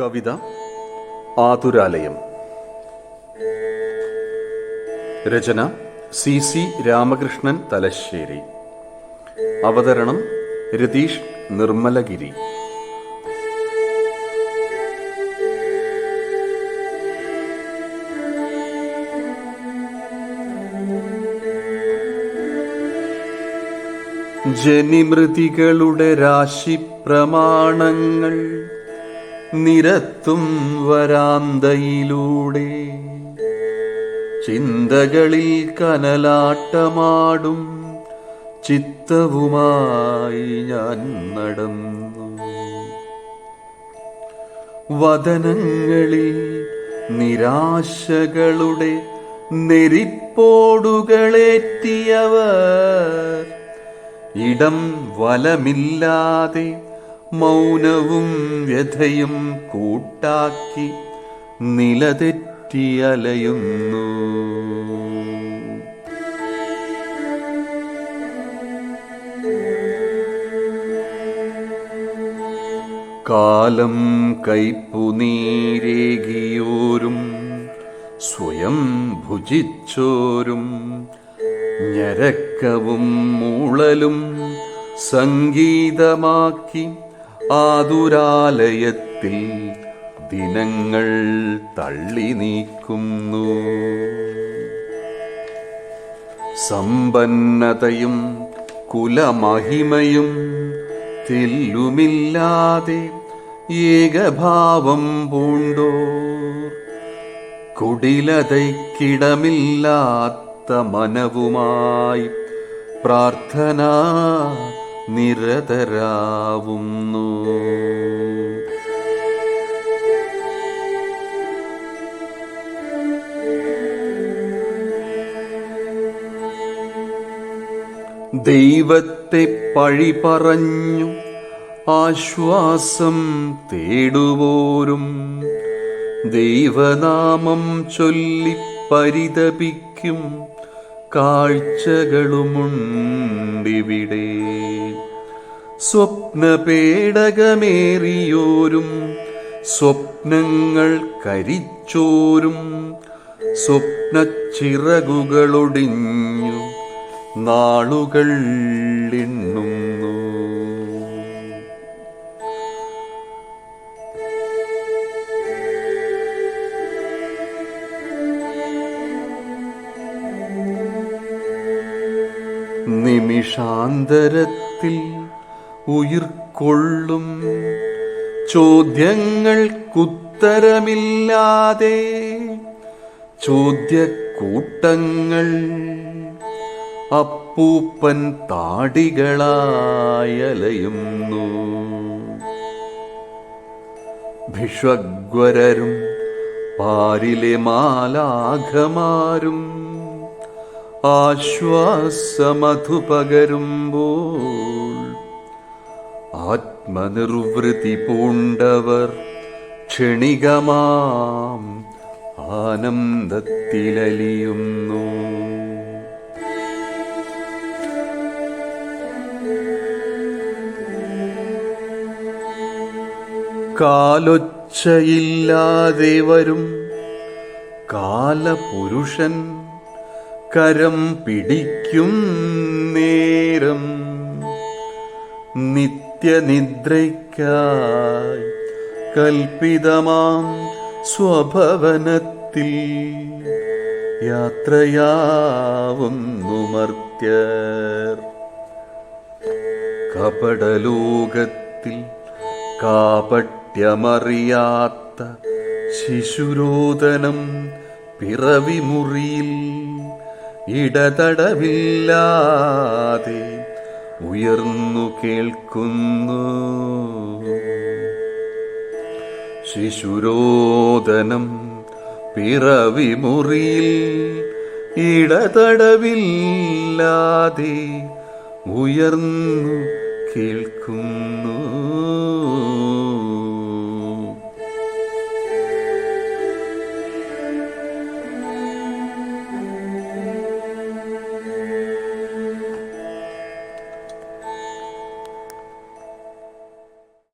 കവിത ആതുരാലയം. രചന C C Ramakrishnan Thalassery. അവതരണം രതീഷ് നിർമ്മലഗിരി. ജനിമൃതികളുടെ രാശി പ്രമാണങ്ങൾ നിരത്തും വരാന്തയിലൂടെ. ചിന്തകളിൽ കനലാട്ടമാടും ചിത്തവുമായി ഞാൻ നടന്നു. വദനങ്ങളിൽ നിരാശകളുടെ നെരിപ്പോടുകളേറ്റിയവർ ഇടം വലമില്ലാതെ മൗനവും വ്യഥയും കൂട്ടാക്കി നിലതെറ്റിയലയുന്നു. കാലം കൈപ്പുനീരേകിയോരും സ്വയം ഭുജിച്ചോരും ഞരക്കവും മൂളലും സംഗീതമാക്കി ആതുരാലയത്തിൽ ദിനങ്ങൾ തള്ളി നീക്കുന്നു. സമ്പന്നതയും കുലമഹിമയും തെല്ലുമില്ലാതെ ഏകഭാവം പൂണ്ടോ കുടിലതയ്ക്കിടമില്ലാത്ത മനവുമായി പ്രാർത്ഥന നിരതരാവുന്നു. ദൈവത്തെ പഴി പറഞ്ഞു ആശ്വാസം തേടുവോരും. ദൈവനാമം ചൊല്ലി പരിതപിക്കും കാഴ്ചകളുമുണ്ടിവിടെ. സ്വപ്നപേടകമേറിയോരും സ്വപ്നങ്ങൾ കരിച്ചോരും സ്വപ്ന സ്വപ്നച്ചിറകുകളൊടിഞ്ഞു നാളുകൾ എണ്ണുന്നു. നിമിഷാന്തരത്തിൽ ഉയിർക്കൊള്ളും. ചോദ്യങ്ങൾക്കുത്തരമില്ലാതെ ചോദ്യക്കൂട്ടങ്ങൾ അപ്പൂപ്പൻ താടികളായലയുന്നു. ഭിഷ്വഗ്വരരും പാരിലെ മാലാഘമാരും ആശ്വാസമധു പകരുമ്പോൾ ആത്മനിർവൃതി പൂണ്ടവർ ക്ഷണികമാം ആനന്ദത്തിലലിയുന്നു. കാലൊച്ചയില്ലാതെ വരും കാലപുരുഷൻ കരം പിടിക്കും നേരം. നിത്യനിദ്രയ്ക്കായി കൽപ്പിതമാം സ്വഭവനത്തിൽ യാത്രയാവുന്നു മർത്യർ കപടലോകത്തിൽ കാപട്യമറിയാത്ത ശിശുരോദനം പിറവിമുറിയിൽ ഇടതടവില്ലാതെ ഉയർന്നു കേൾക്കുന്നു. ശിശുരോദനം പിറവി മുറിയിൽ ഇടതടവില്ലാതെ ഉയർന്നു കേൾക്കുന്നു.